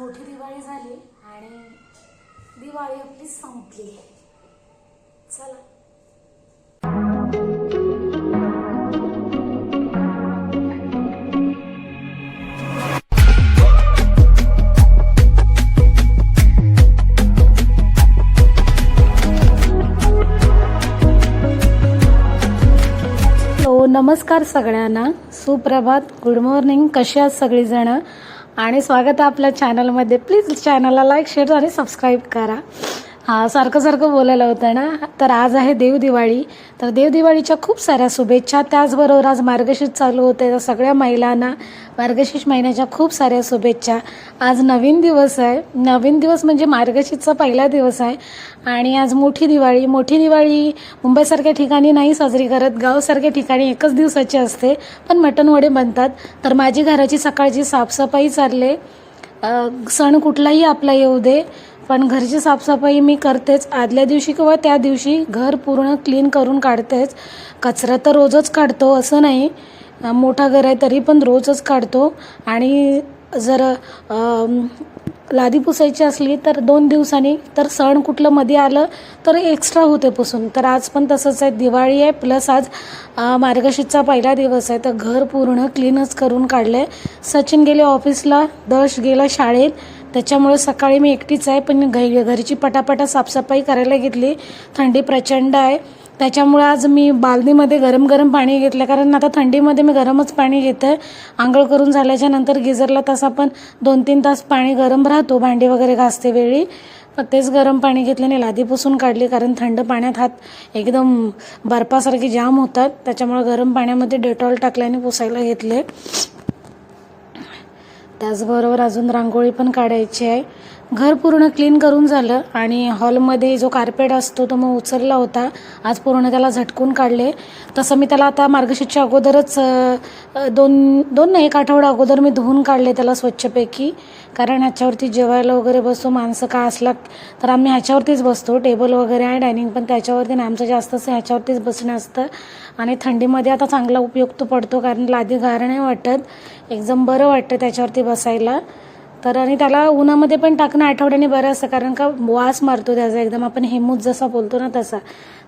मोठी दिवाळी झाली आणि दिवाळी आपली संपली. चला. हो, नमस्कार सगळ्यांना. सुप्रभात. गुड मॉर्निंग कशी आहात सगळीजणं? आणि स्वागत आहे आपल्या चॅनलमध्ये प्लीज चॅनलला लाईक शेअर आणि सबस्क्राईब करा. हा सारखं सारखं बोलायला होतं ना. तर आज आहे देवदिवाळी तर देवदिवाळीच्या खूप साऱ्या शुभेच्छा. त्याचबरोबर आज मार्गशीर्ष चालू होते. तर सगळ्या महिलांना मार्गशीर्ष महिन्याच्या खूप साऱ्या शुभेच्छा. आज नवीन दिवस आहे. नवीन दिवस म्हणजे मार्गशीर्षचा पहिला दिवस आहे. आणि आज मोठी दिवाळी. मोठी दिवाळी मुंबईसारख्या ठिकाणी नाही साजरी करत. गावसारख्या ठिकाणी एकच दिवसाची असते. पण मटण वडे बनतात. तर माझी घराची सकाळची साफसफाई चालले. सण कुठलाही आपला येऊ दे. पण घरची साफसफाई मी करतेच. आदल्या दिवशी किंवा त्या दिवशी घर पूर्ण क्लीन करून काढतेच. कचरा तर रोजच काढतो असं नाही. मोठा घर आहे तरी पण रोजच काढतो. आणि जर लादी पुसायची असली तर दोन दिवसांनी तर सण कुठलं मध्ये आलं तर एक्स्ट्रा होते पुसून. तर आज पण तसंच आहे. दिवाळी आहे प्लस आज अ, मार्गशीर्षचा पहिला दिवस आहे. तर घर पूर्ण क्लीनच करून काढलं आहे सचिन गेले ऑफिसला दश गेला शाळेत. त्याच्यामुळे सकाळी मी एकटीच आहे पण घरी घरीची पटापटा साफसफाई करायला घेतली. थंडी प्रचंड आहे. त्याच्यामुळे आज मी बालदीमध्ये गरम गरम पाणी घेतलं. कारण आता थंडीमध्ये मी गरमच पाणी घेते. आंघोळ करून झाल्याच्यानंतर गिझरला तसा पण दोन तीन तास पाणी गरम राहतो. भांडी वगैरे घासते वेळी. पण तेच गरम पाणी घेतल्याने लादी पुसून काढली. कारण थंड पाण्यात हात एकदम बर्फासारखे जाम होतात. त्याच्यामुळे गरम पाण्यामध्ये डेटॉल टाकल्याने पुसायला घेतले. त्याचबरोबर अजून रांगोळी पण काढायची आहे. घर पूर्ण क्लीन करून झालं आणि हॉलमध्ये जो कार्पेट असतो तो मग उचलला होता. आज पूर्ण त्याला झटकून काढले. तसं मी त्याला आता मार्गशीर्षच्या अगोदरच दोन दोन नाही एक आठवडा अगोदर मी धुवून काढले त्याला स्वच्छपैकी. कारण ह्याच्यावरती जेवायला वगैरे बसतो माणसं का असला तर आम्ही ह्याच्यावरतीच बसतो. टेबल वगैरे आहे डायनिंग पण त्याच्यावरती नाही आमचं जास्त असं ह्याच्यावरतीच बसणं असतं. आणि थंडीमध्ये आता चांगला उपयोग तो पडतो कारण लादी गार नाही वाटत. एकदम बरं वाटतं त्याच्यावरती बसायला. तर आणि त्याला उन्हामध्ये पण टाकणं आठवड्याने बरं असतं कारण का वास मारतो त्याचा. एकदम आपण हेमूत जसा बोलतो ना तसा.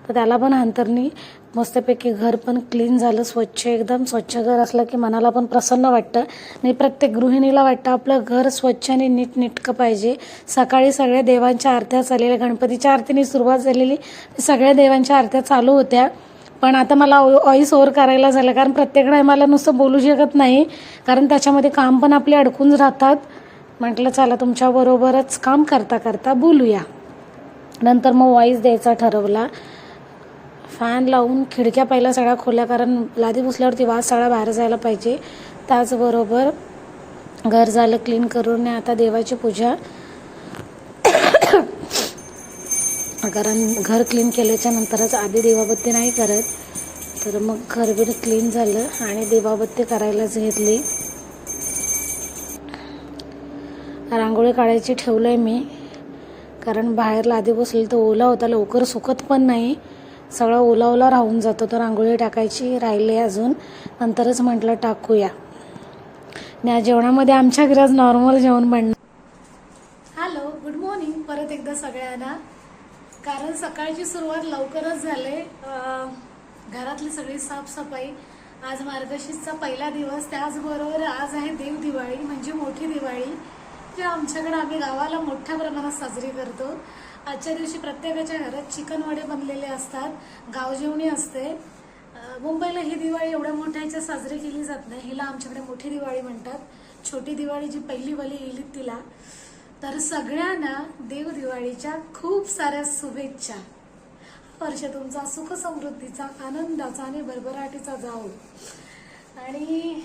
तर त्याला पण अंतरणी मस्तपैकी घर पण क्लीन झालं स्वच्छ एकदम स्वच्छ घर असलं की मनाला पण प्रसन्न वाटतं. आणि प्रत्येक गृहिणीला वाटतं आपलं घर स्वच्छ आणि नीटनेटकं पाहिजे. सकाळी सगळ्या देवांच्या आरत्या चाललेल्या गणपतीच्या आरतीने सुरुवात झालेली सगळ्या देवांच्या आरत्या चालू होत्या. पण आता मला ऑईस ओव्हर करायला झालं कारण प्रत्येक टायमाला नुसतं बोलू शकत नाही कारण त्याच्यामध्ये काम पण आपले अडकून राहतात. म्हटलं चला तुमच्याबरोबरच काम करता करता बोलूया. नंतर मग वॉईस द्यायचा ठरवला. फॅन लावून खिडक्या पहिल्या सगळ्या खोल्या कारण लादी पुसल्यावरती वास सगळा बाहेर जायला पाहिजे. त्याचबरोबर घर झालं क्लीन करून आता देवाची पूजा. कारण घर क्लीन केल्याच्या नंतरच आधी देवाबत्ती नाही करत. तर मग घरबीर क्लीन झालं आणि देवाबत्ती करायलाच घेतली. रांगोळी काढायची ठेवलं आहे मी. कारण बाहेरला आधी बसली तर ओला होता लवकर सुकत पण नाही. सगळा ओला ओला राहून जातो तर रांगोळी टाकायची राहिली अजून. नंतरच म्हटलं टाकूया. या जेवणामध्ये आमच्या घरात नॉर्मल जेवण बनणार. हॅलो गुड मॉर्निंग परत एकदा सगळ्यांना. कारण सकाळची सुरुवात लवकरच झाले. घरातली सगळी साफसफाई. आज मार्गशीर्षचा पहिला दिवस. त्याचबरोबर आज आहे देव दिवाळी म्हणजे मोठी दिवाळी जे आमच्याकडे आम्ही गावाला मोठ्या प्रमाणात साजरी करतो. आजच्या दिवशी प्रत्येकाच्या घरात चिकन वडे बनलेले असतात. गावजेवणी असते. मुंबईला ही दिवाळी एवढ्या मोठ्या ह्याच्यात साजरी केली जात नाही. हिला आमच्याकडे मोठी दिवाळी म्हणतात. छोटी दिवाळी जी पहिली वली येईल तिला. तर सगळ्यांना देव दिवाळीच्या खूप साऱ्या शुभेच्छा. वर्ष तुमचा सुख समृद्धीचा आनंदाचा आणि भरभराटीचा जाओ आणि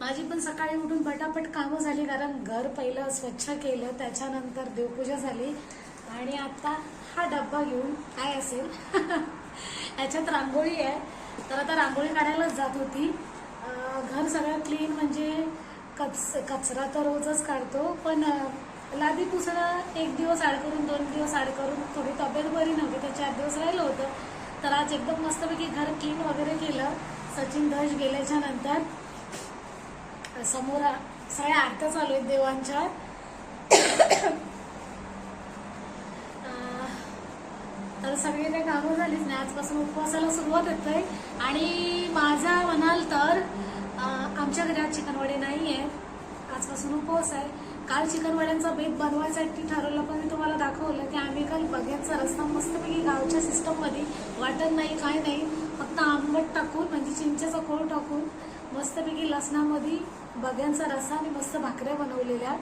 माझी पण सकाळी उठून पटापट कामं झाली कारण घर पहिलं स्वच्छ केलं त्याच्यानंतर देवपूजा झाली. आणि आता हा डब्बा घेऊन काय असेल? याच्यात रांगोळी आहे. तर आता रांगोळी काढायलाच जात होती. घर सगळं क्लीन म्हणजे कच कचरा तर रोजच काढतो पण लादी पुसणं एक दिवस आड करून दोन दिवस आड करून थोडी तब्येत बरी नव्हती ते चार दिवस राहिलं होतं. तर आज एकदम मस्तपैकी घर क्लीन वगैरे केलं. सचिन ध्वज गेल्याच्यानंतर समोर सगळ्या आरत्या चालू आहेत देवांच्या. तर सगळी काही कामं झालीच नाही. आजपासून उपवासाला सुरुवात होते आणि माझा म्हणाल तर आमच्या घरात चिकनवडे नाही आहे आजपासून उपवास आहे. काल चिकनवाड्यांचा बेत बनवायसाठी ठरवलं पण मी तुम्हाला दाखवलं की आम्ही काल बघ्याचा रस्ता मस्तपैकी गावच्या सिस्टममध्ये वाटत नाही काय नाही. फक्त आंबट टाकून म्हणजे चिंचेचा कोळ टाकून मस्तपैकी लसणामध्ये बग्यांचा रस्सा आणि मस्त भाकऱ्या बनवलेल्या.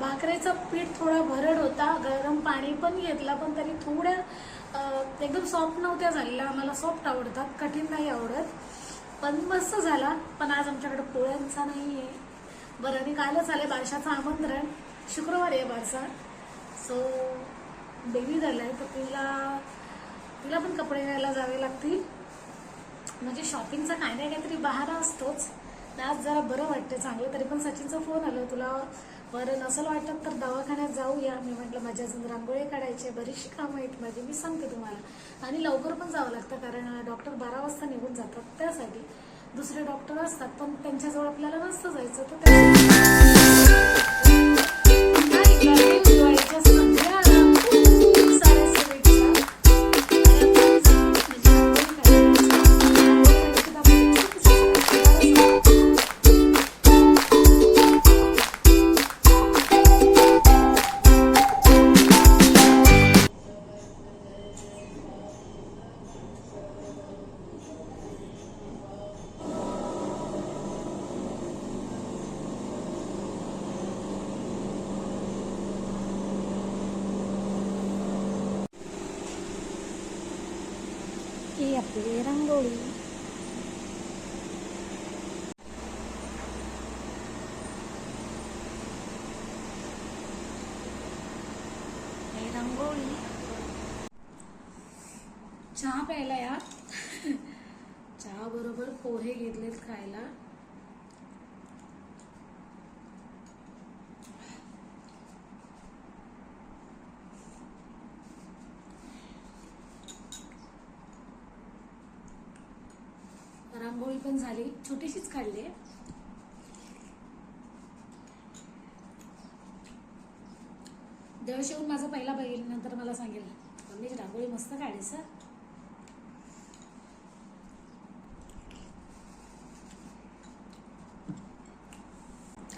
भाकऱ्याचा पीठ थोडा भरड होता गरम पाणी पण घेतला पण तरी थोड्या एकदम सॉफ्ट नव्हत्या झालेल्या. आम्हाला सॉफ्ट आवडतात कठीण नाही आवडत. पण मस्त झाला. पण आज आमच्याकडे पोळ्यांचा नाही आहे बरं आणि कालच आले बारशाचं आमंत्रण. शुक्रवार आहे बारसा. सो बेबी झालाय तर तिला तिला पण कपडे घ्यायला जावे लागतील. म्हणजे शॉपिंगचा काही नाही काहीतरी बहारा असतोच. आज जरा बरं वाटतं चांगलं. तरी पण सचिनचा फोन आलं तुला बरं नसेल वाटत तर दवाखान्यात जाऊया. मी म्हटलं माझ्या अजून रांगोळी काढायची बरीचशी कामं आहेत माझी मी सांगते तुम्हाला. आणि लवकर पण जावं लागतं कारण डॉक्टर बारा वाजता निघून जातात त्यासाठी. दुसरे डॉक्टर असतात पण त्यांच्याजवळ आपल्याला नसतं जायचं तर ही रांगोळी रांगोळी चहा प्यायला या. चहा बरोबर पोहे घेतलेत खायला. रांगोळी पण झाली. छोटीशीच काढली दळश येऊन माझा पहिला बघेल नंतर मला सांगेल. मम्मी रांगोळी मस्त काढली सर.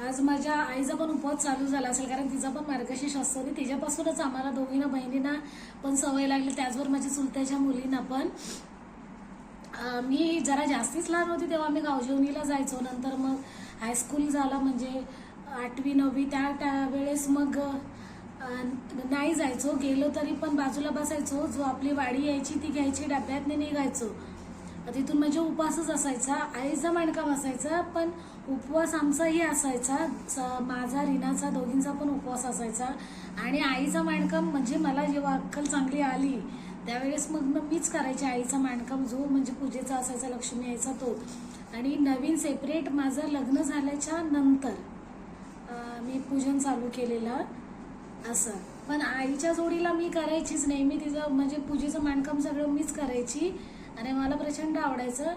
आज माझ्या आईचा पण उपवास चालू झाला असेल कारण तिचा पण मार्गशीर्ष असतो आणि तिच्यापासूनच आम्हाला दोघींना बहिणींना पण सवय लागली. त्याचबरोबर माझ्या चुलत्याच्या मुलींना पण. मी जरा जास्तीच लहान होती तेव्हा आम्ही गावजेवणीला जायचो. नंतर मग हायस्कूल झाला म्हणजे आठवी नववी. त्या त्या वेळेस मग नाही जायचो. गेलो तरी पण बाजूला बसायचो. जो आपली वाडी यायची ती घ्यायची डब्यातने निघायचो. तिथून म्हणजे उपवासच असायचा. आईचा मांडकाम असायचा पण उपवास आमचाही असायचा. स- माझा रीनाचा दोघींचा पण उपवास असायचा. आणि आईचा मांडकाम म्हणजे मला जेव्हा अक्कल चांगली आली त्यावेळेस मग मग मीच करायचे आईचा मांडकाम जो म्हणजे पूजेचा असायचा लक्ष्मी यायचा तो. आणि नवीन सेपरेट माझं लग्न झाल्याच्यानंतर मी पूजन चालू केलेलं असं. पण आईच्या जोडीला मी करायचीच नाही. मी तिचं म्हणजे पूजेचं मांडकाम सगळं मीच करायची. आणि मला प्रचंड आवडायचं.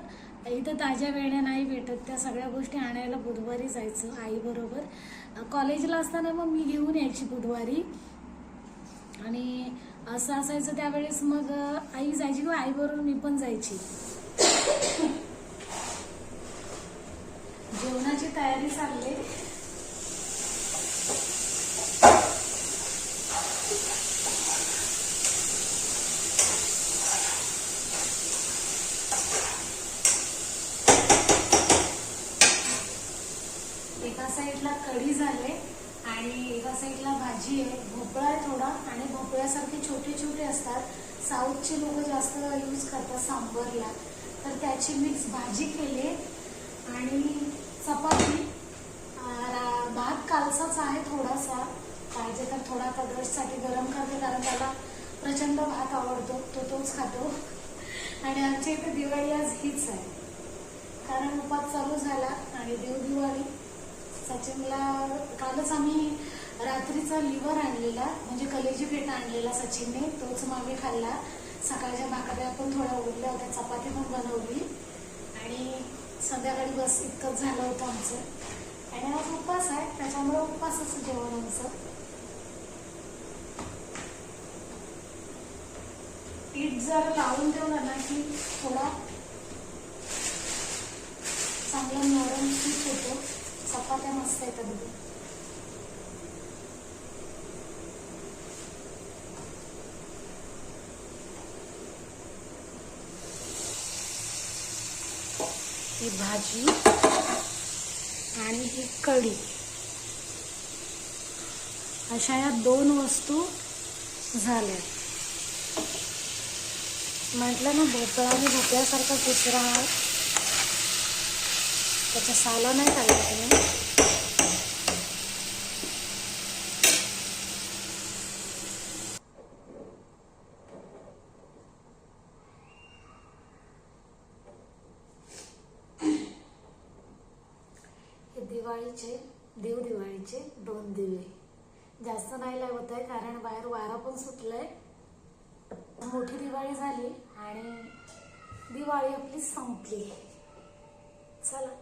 इथं ताज्या वेळ्या नाही भेटत. त्या सगळ्या गोष्टी आणायला बुधवारी जायचं आईबरोबर कॉलेजला असताना मग मी घेऊन यायची बुधवारी. आणि असं असायचं त्यावेळेस मग आई जायची किंवा आईबरोबर मी पण जायची. जेवणाची तयारी चालली. एका साईडला कढी झाले. आणि एका साईडला भाजी आहे भोपळा आहे थोडा आणि भोपळ्यासारखे छोटे छोटे असतात. साऊथचे लोक जास्त यूज करतात सांबरला. तर त्याची मिक्स भाजी केली आणि चपाती. रा- भात कालसाच आहे थोडासा. पाहिजे तर थोडा कदरसाठी गरम करते कारण त्याला प्रचंड भात आवडतो तो तोच खातो. आणि आमच्या इथे दिवाळी आज हीच आहे. कारण उपास चालू झाला आणि देव दिवाळी सचिनला कालच आम्ही रात्रीचा लिव्हर आणलेला म्हणजे कलेजी पेट आणलेला सचिनने तोच मागे खाल्ला. सकाळच्या भाकऱ्या पण थोड्या उघडल्या होत्या चपाती पण बनवली. आणि संध्याकाळी बस इतकंच झालं होतं आमचं. आणि आज उपवास आहे त्याच्यामुळे उपवासच जेवण आमचं. पीठ जर लावून ठेवलं ना की थोडा चांगला नरम पीठ होतो. मस्त येतात ही भाजी आणि ही कढी. अशा या दोन वस्तू झाल्या. म्हटलं ना भोपळा आणि भोपळ्यासारखा कुचरा त्याचा साला नाही काढला तुम्ही. दिवाळीचे देव दिवाळीचे दोन दिवे. जास्त नाही लावत आहे कारण बाहेर वारा पण सुटलाय. मोठी दिवाळी झाली आणि दिवाळी आपली संपली. चला.